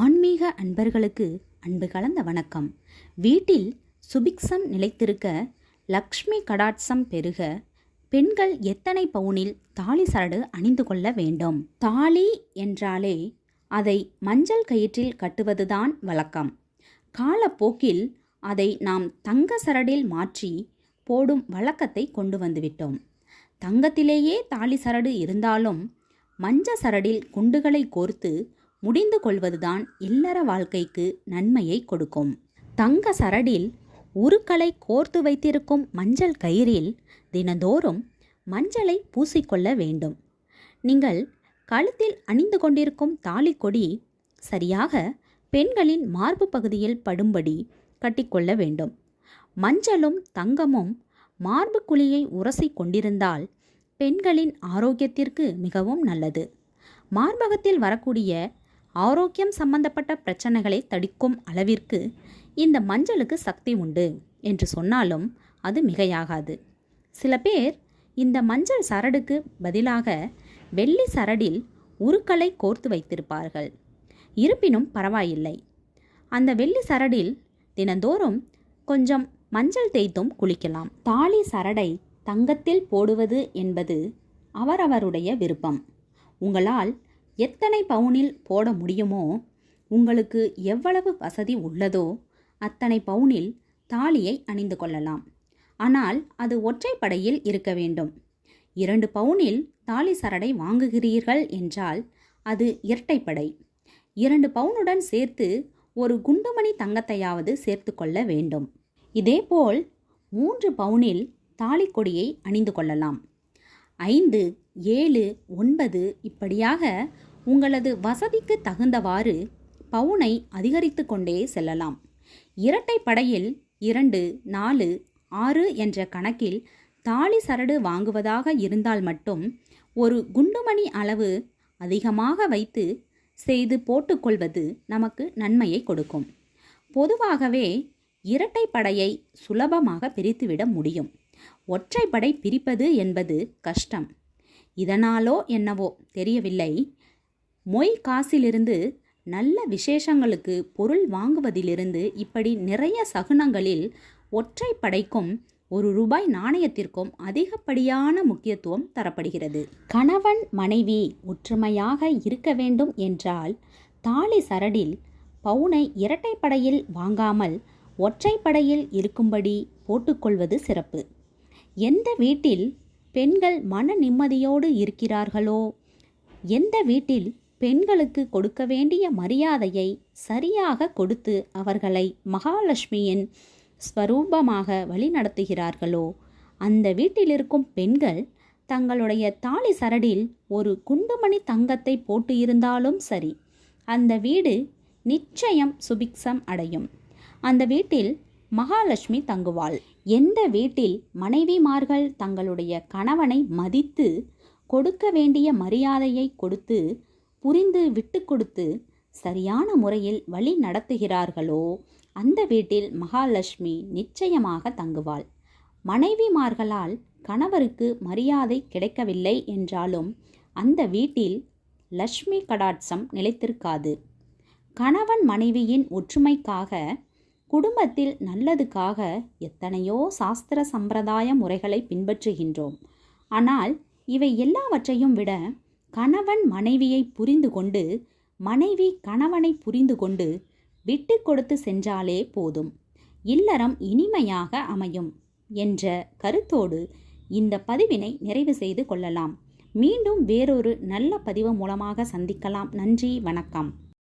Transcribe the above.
ஆன்மீக அன்பர்களுக்கு அன்பு கலந்த வணக்கம். வீட்டில் சுபிக்ஷம் நிலைத்திருக்க லக்ஷ்மி கடாட்சம் பெருக பெண்கள் எத்தனை பவுனில் தாலி சரடு அணிந்து கொள்ள வேண்டும்? தாலி என்றாலே அதை மஞ்சள் கயிற்றில் கட்டுவதுதான் வழக்கம். காலப்போக்கில் அதை நாம் தங்க சரடில் மாற்றி போடும் வழக்கத்தை கொண்டு வந்துவிட்டோம். தங்கத்திலேயே தாலி சரடு இருந்தாலும் மஞ்ச சரடில் குண்டுகளை கோர்த்து முடிந்து கொள்வதுதான் இல்லற வாழ்க்கைக்கு நன்மையை கொடுக்கும். தங்க சரடில் உருக்களை கோர்த்து வைத்திருக்கும் மஞ்சள் கயிறில் தினந்தோறும் மஞ்சளை பூசிக்கொள்ள வேண்டும். நீங்கள் கழுத்தில் அணிந்து கொண்டிருக்கும் தாலிக்கொடி சரியாக பெண்களின் மார்பு பகுதியில் படும்படி கட்டிக்கொள்ள வேண்டும். மஞ்சளும் தங்கமும் மார்பு குழியை உரசி கொண்டிருந்தால் பெண்களின் ஆரோக்கியத்திற்கு மிகவும் நல்லது. மார்பகத்தில் வரக்கூடிய ஆரோக்கியம் சம்பந்தப்பட்ட பிரச்சனைகளை தடுக்கும் அளவிற்கு இந்த மஞ்சளுக்கு சக்தி உண்டு என்று சொன்னாலும் அது மிகையாகாது. சில பேர் இந்த மஞ்சள் சரடுக்கு பதிலாக வெள்ளி சரடில் உருக்களை கோர்த்து வைத்திருப்பார்கள். இருப்பினும் பரவாயில்லை. அந்த வெள்ளி சரடில் தினந்தோறும் கொஞ்சம் மஞ்சள் தேய்த்தும் குளிக்கலாம். தாலி சரடை தங்கத்தில் போடுவது என்பது அவரவருடைய விருப்பம். உங்களால் எத்தனை பவுனில் போட முடியுமோ உங்களுக்கு எவ்வளவு வசதி உள்ளதோ அத்தனை பவுனில் தாலியை அணிந்து கொள்ளலாம். ஆனால் அது ஒற்றைப்படையில் இருக்க வேண்டும். இரண்டு பவுனில் தாலி சரடை வாங்குகிறீர்கள் என்றால் அது இரட்டைப்படை இரண்டு பவுனுடன் சேர்த்து ஒரு குண்டுமணி தங்கத்தையாவது சேர்த்து கொள்ள வேண்டும். இதேபோல் மூன்று பவுனில் தாலிக்கொடியை அணிந்து கொள்ளலாம். ஐந்து ஏழு ஒன்பது இப்படியாக உங்களது வசதிக்கு தகுந்தவாறு பவுனை அதிகரித்து கொண்டே செல்லலாம். இரட்டை படையில் இரண்டு நாலு ஆறு என்ற கணக்கில் தாலி சரடு வாங்குவதாக இருந்தால் மட்டும் ஒரு குண்டுமணி அளவு அதிகமாக வைத்து செய்து போட்டுக்கொள்வது நமக்கு நன்மையை கொடுக்கும். பொதுவாகவே இரட்டை படையை சுலபமாக பிரித்துவிட முடியும். ஒற்றைப்படை பிரிப்பது என்பது கஷ்டம். இதனாலோ என்னவோ தெரியவில்லை. மொய் காசிலிருந்து நல்ல விசேஷங்களுக்கு பொருள் வாங்குவதிலிருந்து இப்படி நிறைய சகுனங்களில் ஒற்றை படைக்கும் ஒரு ரூபாய் நாணயத்திற்கும் அதிகப்படியான முக்கியத்துவம் தரப்படுகிறது. கணவன் மனைவி ஒற்றுமையாக இருக்க வேண்டும் என்றால் தாலி சரடில் பவுனை இரட்டைப்படையில் வாங்காமல் ஒற்றைப்படையில் இருக்கும்படி போட்டுக்கொள்வது சிறப்பு. எந்த வீட்டில் பெண்கள் மன நிம்மதியோடு இருக்கிறார்களோ எந்த வீட்டில் பெண்களுக்கு கொடுக்க வேண்டிய மரியாதையை சரியாக கொடுத்து அவர்களை மகாலட்சுமியின் ஸ்வரூபமாக வழிநடத்துகிறார்களோ அந்த வீட்டில் இருக்கும் பெண்கள் தங்களுடைய தாலி சரடில் ஒரு குண்டுமணி தங்கத்தை போட்டு இருந்தாலும் சரி அந்த வீடு நிச்சயம் சுபிக்ஷம் அடையும். அந்த வீட்டில் மகாலட்சுமி தங்குவாள். எந்த வீட்டில் மனைவிமார்கள் தங்களுடைய கணவனை மதித்து கொடுக்க வேண்டிய மரியாதையை கொடுத்து புரிந்து விட்டு கொடுத்து சரியான முறையில் வழி நடத்துகிறார்களோ அந்த வீட்டில் மகாலட்சுமி நிச்சயமாக தங்குவாள். மனைவிமார்களால் கணவருக்கு மரியாதை கிடைக்கவில்லை என்றாலும் அந்த வீட்டில் லக்ஷ்மி கடாட்சம் நிலைத்திருக்காது. கணவன் மனைவியின் ஒற்றுமைக்காக குடும்பத்தில் நல்லதுக்காக எத்தனையோ சாஸ்திர சம்பிரதாய முறைகளை பின்பற்றுகின்றோம். ஆனால் இவை எல்லாவற்றையும் விட கணவன் மனைவியை புரிந்து கொண்டு மனைவி கணவனை புரிந்து கொண்டு விட்டு கொடுத்து சென்றாலே போதும். இல்லறம் இனிமையாக அமையும் என்ற கருத்தோடு இந்த பதிவினை நிறைவு செய்து கொள்ளலாம். மீண்டும் வேறொரு நல்ல பதிவு மூலமாக சந்திக்கலாம். நன்றி வணக்கம்.